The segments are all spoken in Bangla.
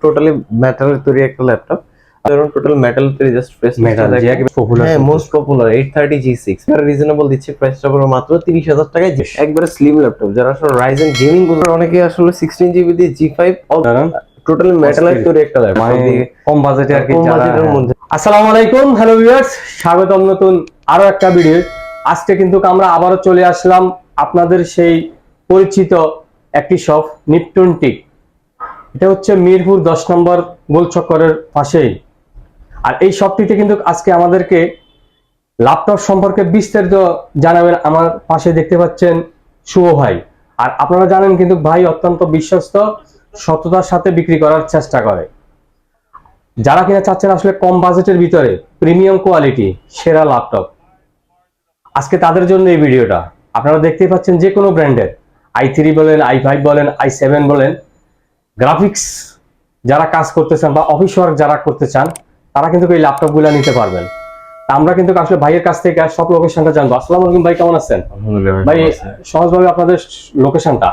টোটালি মেটালের তৈরি একটা ল্যাপটপ ধরুন টোটাল মেটাল তৈরি জাস্ট প্রেস মেটাল যে পপুলার হ্যাঁ most popular eight thirty G six reasonable দিচ্ছি প্রাইসটা পুরো মাত্র তিরিশ হাজার টাকায় একবারে স্লিম ল্যাপটপ যারা আসলে রাইজেন গেমিং অনেকে আসলে দিয়ে জি ফাইভ টোটালি মেটালের তৈরি একটা মানে ল্যাপটপ কম বাজেটে আর কি যারা- মধ্যে। আসসালামু আলাইকুম হ্যালো ভিউয়ার্স স্বাগতম নতুন আরও একটা ভিডিও আজকে কিন্তু আমরা আবারও চলে আসলাম আপনাদের সেই পরিচিত একটি শপ নিপটুন টিক এটা হচ্ছে মিরপুর দশ নম্বর গোল চক্করের পাশেই। আর এই শপটিতে কিন্তু আজকে আমাদেরকে ল্যাপটপ সম্পর্কে বিস্তারিত জানাবেন আমার পাশে দেখতে পাচ্ছেন শুভ ভাই। আর আপনারা জানেন কিন্তু ভাই অত্যন্ত বিশ্বস্ত, সততার সাথে বিক্রি করার চেষ্টা করে। যারা কিনা চাচ্ছেন আসলে কম বাজেটের ভিতরে প্রিমিয়াম কোয়ালিটি সেরা ল্যাপটপ আজকে তাদের জন্য এই ভিডিওটা। আপনারা দেখতেই পাচ্ছেন যে কোনো ব্র্যান্ডের আই থ্রি বলেন আই ফাইভ বলেন আই সেভেন বলেন গ্রাফিক্স যারা কাজ করতে চান বা অফিস ওয়ার্ক যারা করতে চান তারা কিন্তু এই ল্যাপটপগুলো নিতে পারবেন। আমরা কিন্তু আসলে ভাইয়ের কাছ থেকে সব লোকেশনটা জানব। আসসালামু আলাইকুম ভাই কেমন আছেন? আলহামদুলিল্লাহ ভাই। সহজভাবে আপনাদের লোকেশনটা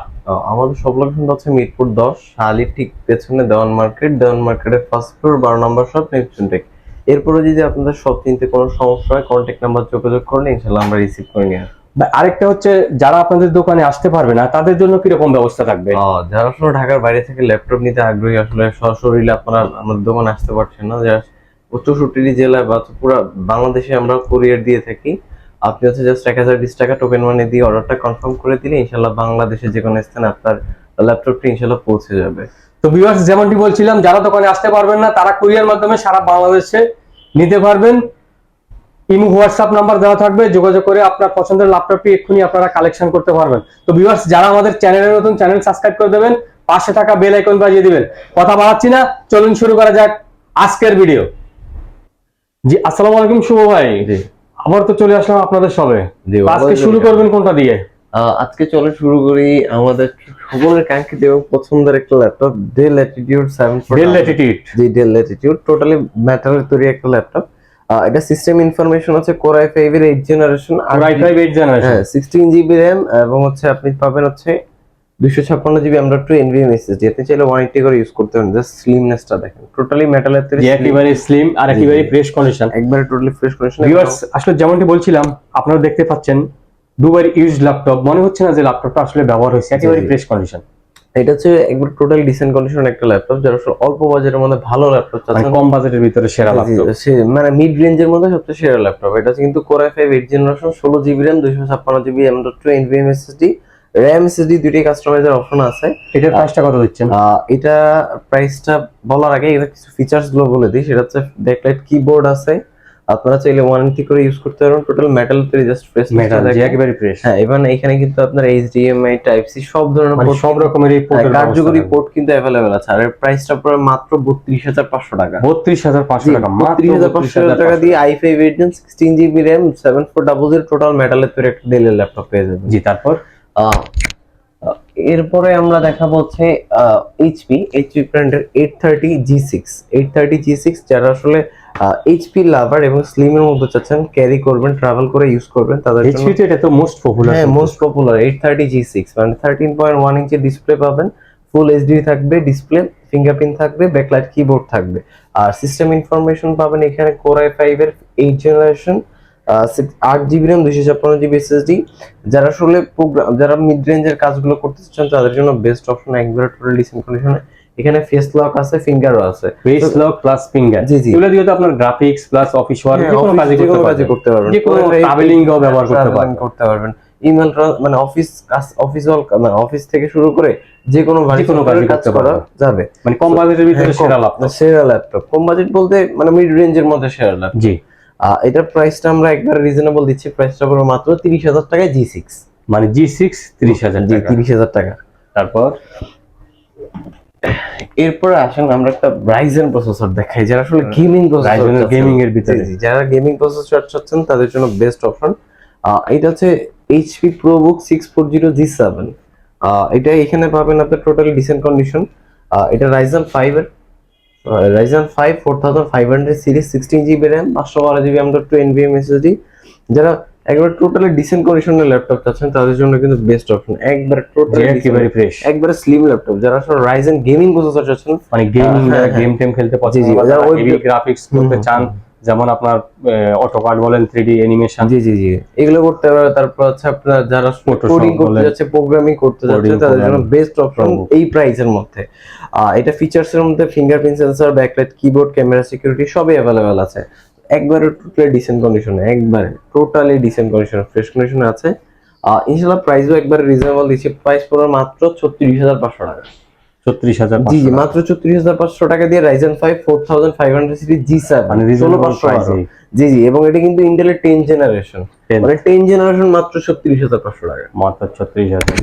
আমাদের সব লোকেশনটা হচ্ছে মিরপুর দশ শালি ঠিক পেছনে দেওয়ান মার্কেট। দেওয়ান মার্কেটের ফার্স্ট ফ্লোর বারো নম্বর শপ নেপচুন টেক এরপরে যদি আপনাদের সব চিনতে কোনো সমস্যা হয় কন্ট্যাক্ট নাম্বার যোগাযোগ করলে ইনশাল্লাহ আমরা রিসিভ করে নিয়ে আসব। আরেকটা হচ্ছে যারা আপনাদের দোকানে আসতে পারবে না তাদের জন্য কীরকম ব্যবস্থা থাকবে? যারা আসলে ঢাকার বাইরে থেকে ল্যাপটপ নিতে আগ্রহী আসলে সশরীরে আপনারা আমাদের দোকানে আসতে পারছেন না। যারা চৌষট্টি জেলায় বা পুরো বাংলাদেশে আমরা কুরিয়ার দিয়ে থাকি আপনি হচ্ছে জাস্ট এক হাজার বিশ টাকা টোকেন মানে দিয়ে অর্ডারটা কনফার্ম করে দিলে ইনশাল্লাহ বাংলাদেশে যে কোনো স্থানে আপনার ল্যাপটপটি ইনশাল্লাহ পৌঁছে যাবে। তো ভিউয়ার্স যেমনটি বলছিলাম যারা দোকানে আসতে পারবেন না তারা কুরিয়ার মাধ্যমে সারা বাংলাদেশে নিতে পারবেন। ইমো হোয়াটসঅ্যাপ নাম্বার দেওয়া থাকবে যোগাযোগ করে আপনার পছন্দের ল্যাপটপটি এক্ষুনি আপনারা কালেকশন করতে পারবেন। তো ভিউয়ার্স যারা আমাদের চ্যানেলে নতুন চ্যানেল সাবস্ক্রাইব করে দেবেন পাশে থাকা বেল আইকন বাজিয়ে দিবেন। কথা বাড়াচ্ছি না চলুন শুরু করা যাক আজকের ভিডিও জি আসসালামু আলাইকুম শুভ ভাই। আবার তো চলে আসলাম আপনাদের সবে। আজকে শুরু করবেন কোনটা দিয়ে? আজকে চলে শুরু করি আমাদের সকলের কাঙ্ক্ষিত এবং পছন্দের একটা laptop Dell attitude seven Dell attitude G Dell attitude totally ম্যাটারের তৈরি একটা ল্যাপটপ এটা সিস্টেম ইনফরমেশন আছে কোর আই ফাইভ এর এইট জেনারেশন আর আই ফাইভ এইট জেনারেশন হ্যাঁ সিক্সটিন জিবি র্যাম এবং হচ্ছে আপনি পাবেন হচ্ছে দুইশো ছাপ্পান্ন জিবি আমরা টু এনভিএম এসএসডি আপনি চাইলে ওয়ান এইটি করে ইউজ করতে পারেন জাস্ট স্লিমনেসটা দেখেন। টোটালি মেটালের তৈরি একেবারে স্লিম আর একেবারে। ফ্রেশ কন্ডিশন একবারে টোটালি ফ্রেশ কন্ডিশন ভিউয়ার্স আসলে যেমনটি বলছিলাম আপনারা দেখতে পাচ্ছেন দুবার ইউজ ল্যাপটপ মনে হচ্ছে না যে ল্যাপটপটা আসলে ব্যবহার হয়েছে একেবারে ফ্রেশ কন্ডিশন এটা হচ্ছে একবার টোটাল ডিসেন্ট কন্ডিশন একটা ল্যাপটপ যারা আসলে অল্প বাজেটের মধ্যে ভালো ল্যাপটপ মানে চাচ্ছেন কম বাজেটের ভিতরে সেরা ল্যাপটপ মানে মিড রেঞ্জের মধ্যে সবচেয়ে সেরা ল্যাপটপ এটা হচ্ছে কিন্তু core i five eight generation ষোলো জিবি র্যাম দুইশো ছাপ্পান্ন GB M dot two NVMe SSD RAM SSD দুইটাই কাস্টমাইজার অপশন আছে। এটার প্রাইসটা কত দিচ্ছেন? এটা প্রাইসটা বলার আগে এটা কিছু ফিচার্সগুলো বলে দিই। সেটা হচ্ছে ব্যাকলাইট কিবোর্ড আছে আপনারা চাইলে ওয়ান ওয়ারেন্টি করে ইউজ করতে পারবেন টোটাল মেটাল তৈরি জাস্ট প্রেস মেটাল যে একেবারে ফ্রেশ হ্যাঁ এবং এখানে কিন্তু আপনার এইচডিএমআই টাইপ সি সব ধরনের মানে port সব রকমের এই হ্যাঁ, কার্যকরী পোর্ট কিন্তু অ্যাভেলেবেল আছে। আর এর প্রাইসটা পুরো মাত্র বত্রিশ হাজার পাঁচশো টাকা। বত্রিশ হাজার পাঁচশো টাকা মাত্র বত্রিশ হাজার পাঁচশো টাকা দিয়ে I five eight sixteen GB double zero total মেটালের তৈরি একটা ডেলের ল্যাপটপ পেয়ে যাবেন। জি তারপর? এরপরে আমরা দেখাবো হচ্ছে এইচপি এইচপি ব্র্যান্ডের eight thirty G six eight thirty G six যারা আসলে এইচপি লাভার এবং স্লিমের মধ্যে চাচ্ছেন ক্যারি করবেন ট্রাভেল করে ইউজ করবেন তাদের জন্য এইচপি তো এটা তো মোস্ট পপুলার হ্যাঁ most popular eight thirty G six মানে থার্টিন পয়েন্ট ওয়ান ইঞ্চের ডিসপ্লে পাবেন ফুল এইচডি থাকবে ডিসপ্লে ফিঙ্গারপ্রিন্ট থাকবে ব্যাকলাইট কিবোর্ড থাকবে। আর সিস্টেম ইনফরমেশন পাবেন এখানে কোর আই ফাইভ এর এইট জেনারেশন আট জিবি র্যাম দুইশো ছাপ্পান্ন জিবি এসএসডি যারা আসলে প্রোগ্রাম যারা মিড রেঞ্জের কাজগুলো করতে চান তাদের জন্য বেস্ট অপশন একবারে টোটাল ডিসেন্ট কন্ডিশনে এখানে ফেস লক আছে ফিঙ্গারও আছে। ফেস লক প্লাস ফিঙ্গার জি, জি। এগুলো দিয়ে তো আপনার গ্রাফিক্স প্লাস অফিস ওয়ার্ক যে কোনো office কাজে যে কোনো করতে পারবেন করতে পারবেন। যে কোনো ট্রাভেলিং ও ব্যবহার করতে পারবেন। করতে পারবেন ইমেল মানে অফিস কাজ অফিস মানে অফিস থেকে শুরু করে যে কোনো ভারী কোনো কাজই কাজ করতে করা যাবে। মানে কম বাজেটের ভিতরে হ্যাঁ, সেরা ল্যাপটপ সেরা ল্যাপটপ কম বাজেট বলতে মানে মিড রেঞ্জের মধ্যে সেরা ল্যাপটপ জি। এটার প্রাইসটা আমরা একবার রিজনেবল দিচ্ছি। প্রাইসটা পুরো মাত্র তিরিশ হাজার টাকায় জি সিক্স মানে জি সিক্স তিরিশ হাজার তিরিশ হাজার টাকা। তারপর? এরপরে আসেন আমরা একটা রাইজেন প্রসেসর দেখাই যারা আসলে গেমিং এর gaming এর ভিতরে। যারা গেমিং প্রসেসর চাচ্ছেন তাদের জন্য বেস্ট অপশন এটা হচ্ছে HP ProBook six four zero G seven এটা এখানে পাবেন আপনার টোটালি ডিসেন্ট কন্ডিশন এটা রাইজেন ফাইভ এর Ryzen five four thousand five hundred series sixteen GB RAM পাঁচশো বারো জিবি আমরা টু এনভিএম এসএসডি যারা একবার টোটালি ডিসেন্ট কন্ডিশনের ল্যাপটপ চাচ্ছেন তাদের জন্য কিন্তু বেস্ট অপশন একবার টোটালি একেবারে ফ্রেশ একবারে স্লিম ল্যাপটপ যারা আসলে রাইজেন গেমিং প্রসেসর চাচ্ছেন মানে গেমিং হ্যাঁ, হ্যাঁ। গেম টেম খেলতে পছন্দ যারা ওই- গ্রাফিক্স করতে চান। যেমন আপনার অটোকার্ড বলেন থ্রি ডি অ্যানিমেশন জি জি জি। এগুলো করতে পারে তারপর হচ্ছে আপনার যারা কোডিং করতে বলেন। যাচ্ছে প্রোগ্রামিং করতে যাচ্ছে তাদের জন্য বেস্ট অপশন এই প্রাইসের মধ্যে। এটা ফিচার্স এর মধ্যে fingerprint sensor backlight keyboard camera security সবই অ্যাভেলেবেল আছে। একবারে টোটালি ডিসেন্ট কন্ডিশনে একবারে টোটালি ডিসেন্ট কন্ডিশনে ফ্রেশ কন্ডিশনে আছে। আহ, ইনশাল্লাহ প্রাইসও একবারে রিজনেবল দিচ্ছে। প্রাইস পড়ার মাত্র ছত্রিশ হাজার পাঁচশো টাকা। ছত্রিশ হাজার জি মাত্র ছত্রিশ হাজার পাঁচশো টাকা দিয়ে Ryzen five four thousand five hundred city G seven মানে ষোলো পাঁচশো জি জি এবং এটা কিন্তু ইন্টেলের টেন জেনারেশন মানে টেন জেনারেশন মাত্র ছত্রিশ হাজার পাঁচশো টাকা। মাত্র ছত্রিশ হাজার।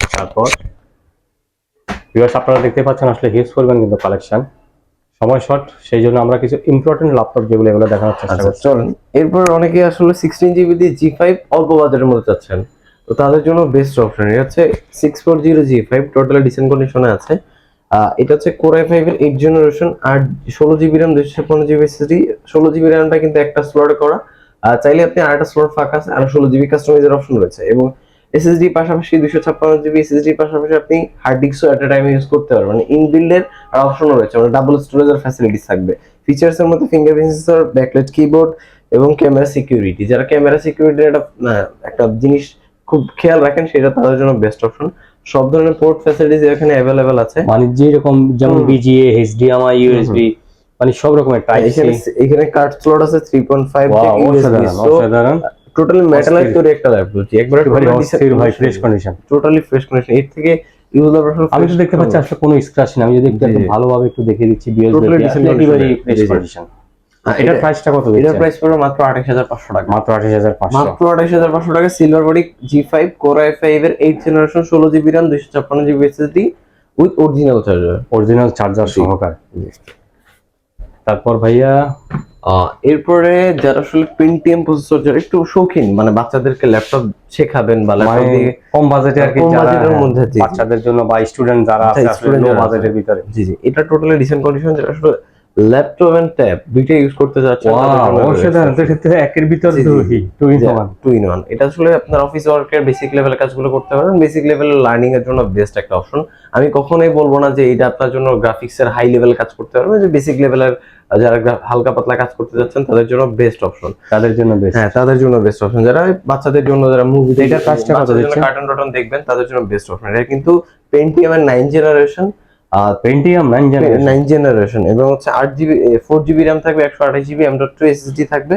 তারপর ভিউয়ার্স আপনারা দেখতে পাচ্ছেন আসলে হিউজ করবেন কিন্তু কালেকশন সময় শর্ট সেই জন্য আমরা কিছু ইম্পর্টেন্ট ল্যাপটপ যেগুলো এগুলো দেখানোর চেষ্টা আচ্ছা করছি। চলেন। এরপর অনেকে আসলে সিক্সটিন জিবি দিয়ে জি ফাইভ অল্প বাজারের মধ্যে চাচ্ছেন। তো তাদের জন্য বেস্ট অপশন এটা হচ্ছে six four zero G five totally decent কন্ডিশনে আছে। এটা হচ্ছে কোরআই ফাইভ এর এইট জেনারেশন আর ষোলো জিবি র্যাম দুশো ছাপ্পান্ন জিবি এসএসডি ষোলো জিবি র্যামটা কিন্তু একটা স্লটে করা। চাইলে আপনি আরেকটা স্লট ফাঁকা আছে, আর ষোলো জিবি কাস্টমাইজের অপশন রয়েছে এবং এসএসডি পাশাপাশি দুশো ছাপ্পান্ন জিবি এসএসডি পাশাপাশি আপনি হার্ড ডিস্কও এ টাইমে ইউজ করতে পারবেন। মানে ইনবিল্ডের আর অপশনও রয়েছে মানে ডাবল স্টোরেজের ফ্যাসিলিটিস থাকবে। ফিচার্স এর মধ্যে ফিঙ্গারপ্রিন্ট সেন্সর ব্যাকলাইট কিবোর্ড এবং ক্যামেরা সিকিউরিটি যারা ক্যামেরা সিকিউরিটির একটা একটা জিনিস খুব খেয়াল রাখেন সেটা তাদের জন্য বেস্ট অপশন সব ধরনের পোর্ট ফ্যাসিলিটিস এখানে অ্যাভেলেবেল আছে। মানে যেরকম যেমন হুম। বিজিএ এইচডিএমআই ইউএসবি মানে সব রকমের টাইপ এখানে এখানে কার্ড স্লট আছে 3.5 থেকে অসাধারণ অসাধারণ। টোটালি অস্থির। তৈরি একটা ল্যাপটপ একবারে একেবারে ভাই fresh condition totally fresh condition এর থেকে ইউজার আমি তো দেখতে পাচ্ছি আসলে কোনো স্ক্র্যাচ নেই। আমি যদি একটু জি, জি। ভালোভাবে একটু দেখিয়ে দিচ্ছি বিএস decent ফ্রেশ জি, জি। কন্ডিশন হ্যাঁ, এটার এটা- প্রাইসটা কত এটার প্রাইস পড়বে মাত্র 28500 টাকা। মাত্র আঠাশ হাজার পাঁচশো। মাত্র 28500 টাকা silver body G5 Core i5 এর 8th generation 16 GB RAM 256 GB SSD with original charger original charger. সহকারে। তারপর ভাইয়া? এরপরে যারা আসলে পেন্টিএম প্রসেসর যারা একটু শৌখিন মানে বাচ্চাদেরকে ল্যাপটপ শেখাবেন বা ল্যাপটপ মানে দিয়ে কম বাজেটে আর কি যারা বাজেটের মধ্যে। বাচ্চাদের জন্য বা স্টুডেন্ট যারা আছে আচ্ছা, আসলে লো বাজেটের ভিতরে। জি জি। এটা টোটালি রিসেন্ট কন্ডিশন যেটা আসলে ল্যাপটপ এন্ড ট্যাব দুইটা ইউজ করতে ওয়াও অসাধারণ। ক্ষেত্রে একের ভিতর দুই two in one two in one এটা আসলে আপনার অফিস ওয়ার্কের বেসিক লেভেলের কাজগুলো করতে পারেন। বেসিক লেভেলের লার্নিং এর জন্য বেস্ট একটা অপশন আমি কখনোই বলব না যে এটা আপনার জন্য গ্রাফিক্স এর হাই লেভেল কাজ করতে পারবেন যে বেসিক লেভেলের যারা হালকা পাতলা কাজ করতে যাচ্ছেন তাদের জন্য বেস্ট অপশন তাদের জন্য বেস্ট হ্যাঁ তাদের জন্য বেস্ট অপশন যারা বাচ্চাদের জন্য যারা মুভি এটার price টা কত দিচ্ছে? কার্টুন টার্টুন দেখবেন তাদের জন্য বেস্ট অপশন এটা কিন্তু পেন্টিএম এর নাইন জেনারেশন পেন্টিয়াম নাইন জানেন নাইন জেনারেশন এবং হচ্ছে আট জিবি ফোর জিবি র্যাম থাকবে একশো আঠাশ GB M dot two SSD থাকবে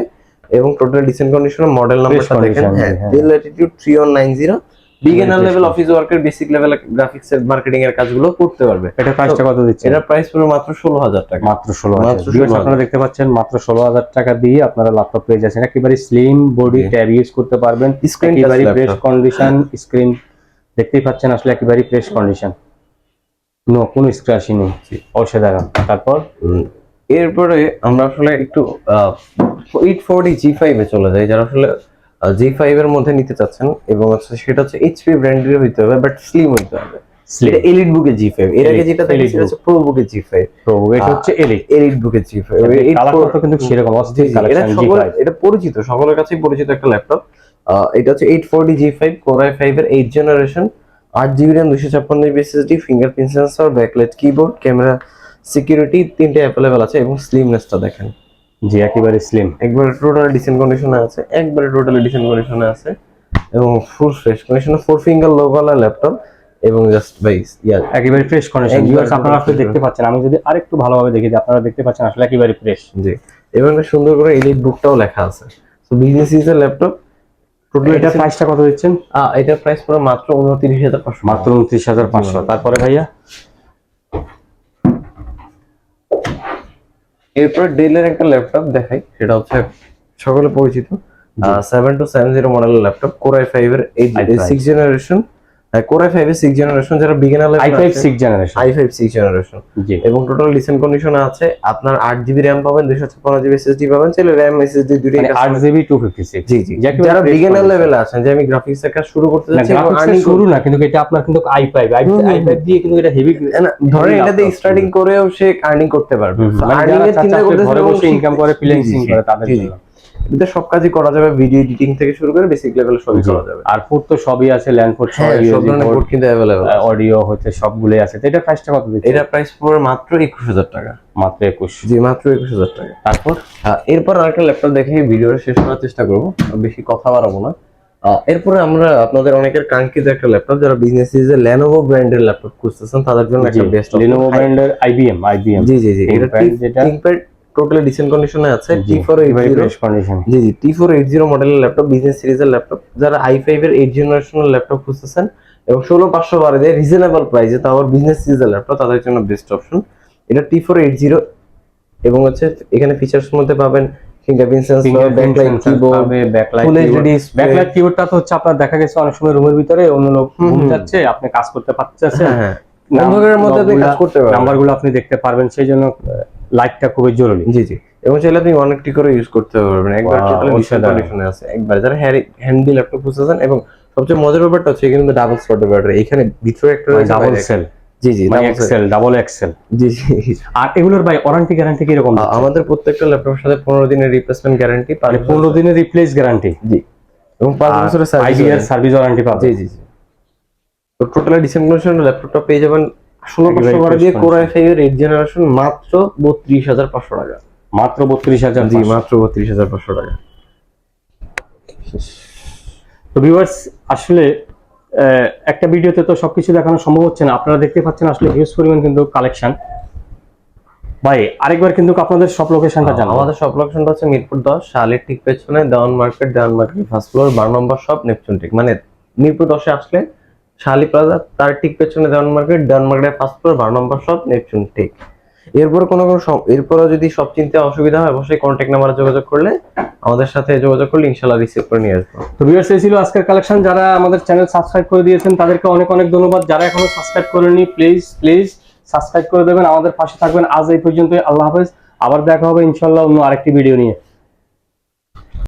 এবং টোটাল ডিসেন্ট কন্ডিশন মডেল নাম্বারটা দেখেন। হ্যাঁ। Dell Latitude three one nine zero beginner level office ওয়ার্কের বেসিক লেভেল গ্রাফিক্স এর মার্কেটিং এর কাজগুলো করতে পারবে। এটা প্রাইসটা কত দিচ্ছে? এটা প্রাইস পড়বে মাত্র ষোলো হাজার টাকা। মাত্র ষোলো মাত্র হাজার। আপনারা দেখতে পাচ্ছেন মাত্র ষোলো হাজার টাকা দিয়ে আপনারা ল্যাপটপ পেয়ে যাচ্ছেন। একেবারে স্লিম বডি। ট্যাব ইউজ করতে পারবেন। Touch একেবারে ফ্রেশ কন্ডিশন স্ক্রিন দেখতেই পাচ্ছেন আসলে একেবারে ফ্রেশ কন্ডিশন নো কোনো স্ক্র্যাচই নেই। অসাধারণ। তারপর? এরপরে আমরা আসলে একটু এইট ফোরটি জি ফাইভে চলে যাই যারা আসলে জি ফাইভ এর মধ্যে নিতে চাচ্ছেন এবং হচ্ছে সেটা হচ্ছে এইচপি ব্র্যান্ডের হইতে হবে বাট স্লিম হইতে হবে। এটা এলিট বুকে জি ফাইভ এর আগে যেটা দেখেছি হচ্ছে প্রো বুকে জি ফাইভ এটা হচ্ছে এলিট এলিট বুকে জি ফাইভ কালারটা কিন্তু সেরকম অস্থির এটা কালেকশন জি ফাইভ এটা পরিচিত সকলের কাছেই পরিচিত একটা ল্যাপটপ এটা হচ্ছে eight forty G five core I five এর এইট জেনারেশন আট জিবি র্যাম দুশো ছাপ্পান্ন GB SSD fingerprint sensor backlight keyboard camera security তিনটে অ্যাভেলেবেল আছে এবং স্লিমনেসটা দেখেন। জি একেবারে স্লিম একবারে টোটাল ডিসেন্ট কন্ডিশনে আছে একবারে টোটালি ডিসেন্ট কন্ডিশনে আছে এবং ফুল ফ্রেশ কন্ডিশনে ফোর ফিঙ্গার লোগোওয়ালা ল্যাপটপ এবং জাস্ট বাইস ইয়া। একেবারে ফ্রেশ কন্ডিশন ভিউয়ার্স আপনারা আসলে দেখতে পাচ্ছেন আমি যদি আরেকটু ভালোভাবে দেখি আপনারা দেখতে পাচ্ছেন আসলে একেবারে ফ্রেশ জি এবং সুন্দর করে এলিট বুকটাও লেখা আছে। তো বিজনেস ইজ এর ল্যাপটপ টোটাল এটার প্রাইসটা কত দিচ্ছেন? এটার প্রাইস পুরো মাত্র উনত্রিশ হাজার পাঁচশো মাত্র উনত্রিশ হাজার পাঁচশো। তারপরে ভাইয়া? এরপর ডেলের একটা ল্যাপটপ দেখাই সেটা হচ্ছে সকলে পরিচিত। সেভেন টু সেভেন জিরো মডেলের ল্যাপটপ কোরআই ফাইভ এর i5 six generation core I five six generation যারা beginner six generation I five six generation জি। এবং টোটাল ডিসেন্ট কন্ডিশনে আছে আপনার আট জিবি র্যাম পাবেন দুশো ছাপ্পান্ন জিবি এসএসডি পাবেন চাইলে র্যাম এসএসডি দুটোই মানে আট GB two fifty six G জি। যারা বিগিনার লেভেলে আছেন যে আমি গ্রাফিক্স এর কাজ শুরু করতে যাচ্ছি earning শুরু না কিন্তু এটা আপনার কিন্তু আই ফাইভ আই হুম, হুম, ফাইভ দিয়ে কিন্তু এটা হেভি ধরেন এটা দিয়ে স্টার্টিং করেও সে আর্নিং করতে পারবে। হুম। মানে আর্নিং এর চিন্তা বসে income করে, জি, করে তাদের। জন্য। এতে সব কাজই করা যাবে ভিডিও এডিটিং থেকে শুরু করে বেসিক লেভেলে সবই করা যাবে। আর পোর্ট তো সবই আছে ল্যান্ড পোর্ট সব ধরনের পোর্ট কিন্তু অ্যাভেলেবল অডিও হচ্ছে সবগুলোই আছে। তো এটা প্রাইসটা কত এটা প্রাইস মাত্র একুশ হাজার টাকা। মাত্র একুশ। জি মাত্র একুশ হাজার টাকা। তারপর? এরপর আরেকটা ল্যাপটপ দেখে ভিডিওটা শেষ করার চেষ্টা করব। বেশি কথা বাড়াবো না। এরপরে আমরা আপনাদের অনেকের কাঙ্ক্ষিত একটা ল্যাপটপ যারা বিজনেস সিরিজে ল্যানোভো ব্র্যান্ডের ল্যাপটপ খুঁজতেছেন তাদের জন্য একটা বেস্ট লিনোভো ব্র্যান্ডের আইবিএম আইবিএম জি জি জি এটা যেটা- টোটালি ডিসেন্ট কন্ডিশনে আছে টি ফোর জি জি টি ফোর এইট জিরো মডেলের ল্যাপটপ বিজনেস সিরিজের ল্যাপটপ যারা আই ফাইভ এর এইট জেনারেশনের ল্যাপটপ খুঁজতেছেন এবং ষোলো পাঁচশো বারে দেয় রিজনেবল প্রাইসে তাও আবার বিজনেস সিরিজের ল্যাপটপ তাদের জন্য বেস্ট অপশন এটা টি ফোর এইট জিরো এবং হচ্ছে এখানে ফিচার্স মধ্যে পাবেন fingerprint sensor backlight keyboard backlight full HD backlight কিবোর্ডটা তো হচ্ছে আপনার দেখা গেছে অনেক সময় রুমের ভিতরে অন্য লোক ঘুম যাচ্ছে আপনি কাজ করতে পারছেন হ্যাঁ হ্যাঁ। অন্ধকারের মধ্যে আপনি কাজ করতে পারবেন। নাম্বারগুলো আপনি দেখতে পারবেন সেই জন্য লাইটটা খুবই জরুরি। জি জি। এবং চাইলে আপনি অনেকটি করে ইউজ করতে পারবেন। একবার টোটালি কন্ডিশনে আছে। একবার যারা হ্যান্ডি ল্যাপটপ খুঁজতেছেন এবং সবচেয়ে মজার ব্যাপারটা হচ্ছে কিন্তু ডাবল স্লটের ব্যাটারি এখানে ভিতরে একটা ডাবল সেল জি জি। এক্সেল ডাবল এক্সেল জি জি আর এগুলোর ভাই ওয়ারেন্টি গ্যারান্টি কি রকম আমাদের প্রত্যেকটা ল্যাপটপের সাথে পনেরো দিনের রিপ্লেসমেন্ট গ্যারান্টি মানে পনেরো দিনের রিপ্লেস গ্যারান্টি জি। এবং পাঁচ বছরের সার্ভিস ওয়ারেন্টি পাবে জি জি জি। তো টোটালি ডিসেম্বরেশন ল্যাপটপটা পেয়ে যাবেন ষোলো পাঁচশো বারো দিয়ে ফাইভ এর এইট জেনারেশন মাত্র বত্রিশ হাজার পাঁচশো টাকা। মাত্র বত্রিশ হাজার জি মাত্র বত্রিশ হাজার পাঁচশো টাকা। তো ভিউয়ার্স আসলে একটা ভিডিওতে তো সবকিছু দেখানো সম্ভব হচ্ছে না। আপনারা দেখতে পাচ্ছেন আসলে হিউজ পরিমাণ কিন্তু কালেকশন ভাই আরেকবার কিন্তু আপনাদের সব লোকেশনটা জানাব। আমাদের শপ লোকেশনটা হচ্ছে মিরপুর দশ শালের ঠিক পেছনে Dewan market Dewan market first floor বারো নম্বর শপ নেপচুন টিক মানে মিরপুর দশে আসলে শালি প্লাজা, তার ঠিক পেছনে দেওয়ান মার্কেটের ফার্স্ট ফ্লোর বারো নম্বর শপ নেপচুন ঠিক এরপর কোনো কোনো এরপরও যদি সব চিনতে অসুবিধা হয়, অবশ্যই কন্ট্যাক্ট নাম্বারে যোগাযোগ করলে আমাদের সাথে যোগাযোগ করলে ইনশাল্লাহ রিসিভ করে নিয়ে আসব। তো ভিউয়ার্স এই ছিল আজকের কালেকশন যারা আমাদের চ্যানেল সাবস্ক্রাইব করে দিয়েছেন, তাদেরকে অনেক অনেক ধন্যবাদ। যারা এখনও সাবস্ক্রাইব করেনি প্লিজ প্লিজ সাবস্ক্রাইব করে দেবেন। আমাদের পাশে থাকবেন। আজ এই পর্যন্তই। আল্লাহ হাফেজ। আবার দেখা হবে ইনশাল্লাহ অন্য আরেকটি ভিডিও নিয়ে।